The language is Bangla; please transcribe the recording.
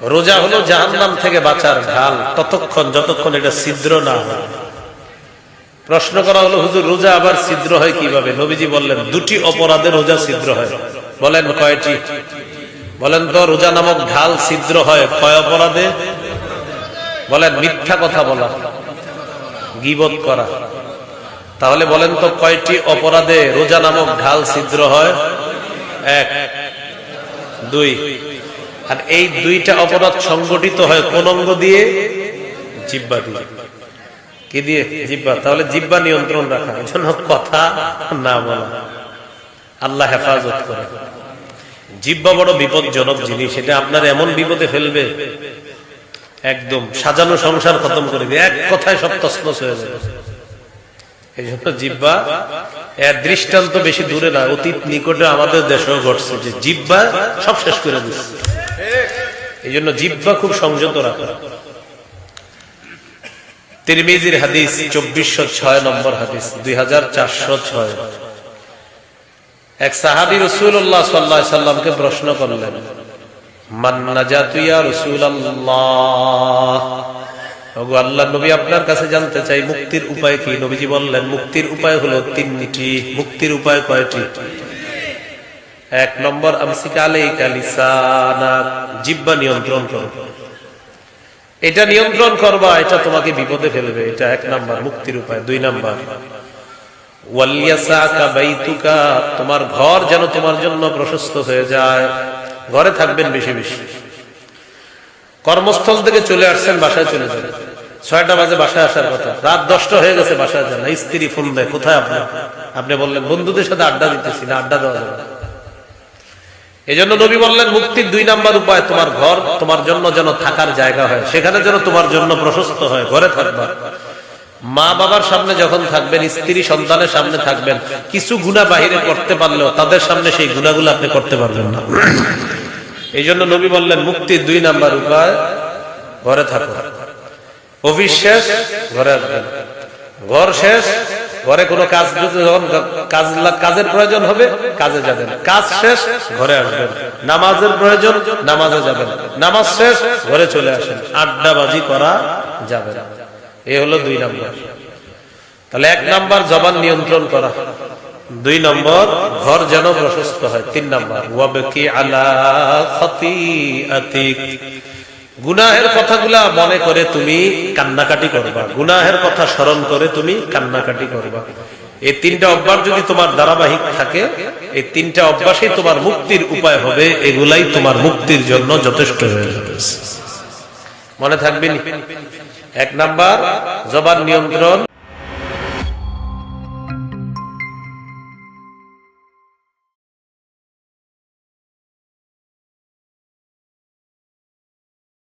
রোজা হলো জাহান্নাম থেকে বাঁচার ঢাল, ততক্ষণ যতক্ষণ এটা ছিদ্র না হয়। প্রশ্ন করা হলো, হুজুর, রোজা আবার ছিদ্র হয় কীভাবে? নবীজি বললেন, দুটি অপরাধে রোজা ছিদ্র হয়। বলেন কয়টি? বলেন তো, রোজা নামক ঢাল ছিদ্র হয় কয় অপরাধে? বলেন মিথ্যা কথা বলা, গিবত করা। তাহলে বলেন তো, কয়টি অপরাধে রোজা নামক ঢাল ছিদ্র হয়? এক, দুই আর এই দুইটা অপরাধ সংগঠিত হয় কোন অঙ্গ দিয়ে? জিব্বা দিয়ে। কি দিয়ে? জিব্বা তাহলে জিব্বা নিয়ন্ত্রণ রাখা জন্য কথা না বলা। আল্লাহ হেফাজত করে। জিব্বা বড় বিপদজনক জিনিস, এটা আপনার এমন বিপদে ফেলবে। একদম সাজানো সংসার খতম করে দিয়ে এক কথায় সব তসমস হয়ে যাবে। এই জন্য জিব্বা এর দৃষ্টান্ত বেশি দূরে না, অতীত নিকটে আমাদের দেশেও ঘটছে যে জিব্বা সব শেষ করে দিচ্ছে। এই জন্য জিব্বা খুব সংযত রাখা। তিরমিজির হাদিস চব্বিশশো ছয় নম্বর হাদিস, দুই হাজার চারশো ছয়। এক সাহাবি রসুল্লাহ সাল্লাহ সাল্লামকে প্রশ্ন করলেন মান্নাজাতুয়া রসুল্লাহ ওগো আল্লাহ, নবী আপনার কাছে জানতে চাই, মুক্তির উপায় কি? নবীজি বললেন, মুক্তির উপায় হলো তিনটি। মুক্তির উপায় কয়টি? এক নম্বর আমসিকালে কালিসানা জিব্বা নিয়ন্ত্রণ করো। এটা নিয়ন্ত্রণ করবা, এটা তোমাকে বিপদে ফেলবে। এটা এক নাম্বার, মুক্তির উপায়। দুই নাম্বার তোমার ঘর যেন তোমার জন্য প্রশস্ত হয়ে যায়। ঘরে থাকবেন বেশি বেশি। কর্মস্থল থেকে চলে আসছেন, বাসায় চলে যান। ছয়টা বাজে বাসায় আসার কথা। রাত দশটা হয়ে গেছে, বাসায় যান। স্ত্রী ফোন দেয়, কোথায় আপনি? আপনি বললেন, বন্ধুদের সাথে আড্ডা দিতেছি, না, আড্ডা দেওয়া যাবে না। এই জন্য নবী বললেন, মুক্তির দুই নাম্বার উপায় তোমার ঘর, তোমার জন্য যেন থাকার জায়গা হয়। সেখানে যেন তোমার জন্য প্রশস্ত হয়, ঘরে থাকবা। মা বাবার সামনে যখন থাকবেন, স্ত্রী সন্তানের সামনে থাকবেন, কিছু গুণা বাহিরে করতে পারলেও তাদের সামনে সেই গুণাগুলো আপনি করতে পারবেন না। এই জন্য নবী বললেন, মুক্তির দুই নাম্বার উপায়, ঘরে থাকো। অফিস শেষ, ঘরে ঘর শেষ ঘরে কোনো কাজ যখন কাজ কাজের প্রয়োজন হবে, কাজে যাবেন। কাজ শেষ, ঘরে আসবেন। নামাজের প্রয়োজন, নামাজে যাবেন। নামাজ শেষ, ঘরে চলে আসেন। আড্ডাবাজি করা যাবে এ হলো দুই নম্বর। তাহলে এক নাম্বার জবান নিয়ন্ত্রণ করা। দুই নম্বর, ঘর যেন প্রশস্ত হয়। তিন নম্বর, ওয়াবকি আলা খাতিআতিক। গুনাহের কথাগুলা মনে করে তুমি কান্নাকাটি করবা। গুনাহের কথা স্মরণ করে তুমি কান্নাকাটি করবা। এই তিনটা অভ্যাস যদি তোমার ধারাবাহিক থাকে, এই তিনটা অভ্যাসই তোমার মুক্তির উপায় হবে। এগুলাই তোমার মুক্তির জন্য যথেষ্ট হয়ে যাবে। মনে থাকবেন এক নাম্বার, জবান নিয়ন্ত্রণ।